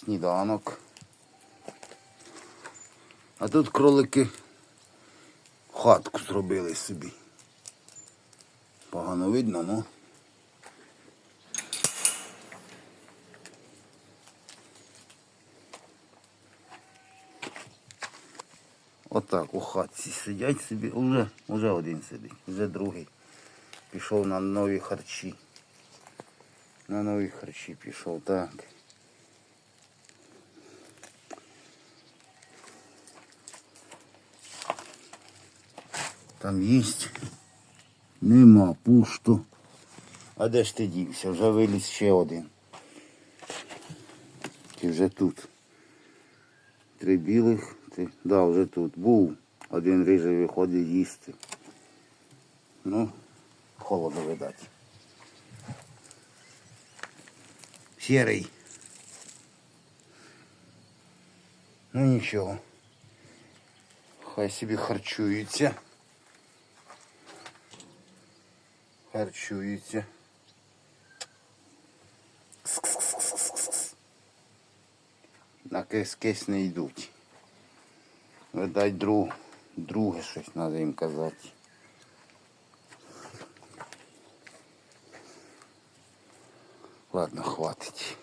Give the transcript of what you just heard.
сніданок. А тут кролики хатку зробили собі. Погано видно, ну. Отак у хатці сидять собі. Уже, уже один сидить, вже другий. Пішов на нові харчі. На нові харчі пішов, так. Там їсть. Нема, пусто. А де ж ти дівся? Вже виліз ще один. Ти вже тут. Три білих. Ти, да, вже тут. Був. Один рижий виходить їсти. Ну, холодно видать. Сірий. Ну нічого. Хай собі Кс-кс-кс-кс-кс-кс. На кис-кис не йдуть. Видать, друг, друге щось треба їм казати. Ладно, хватить.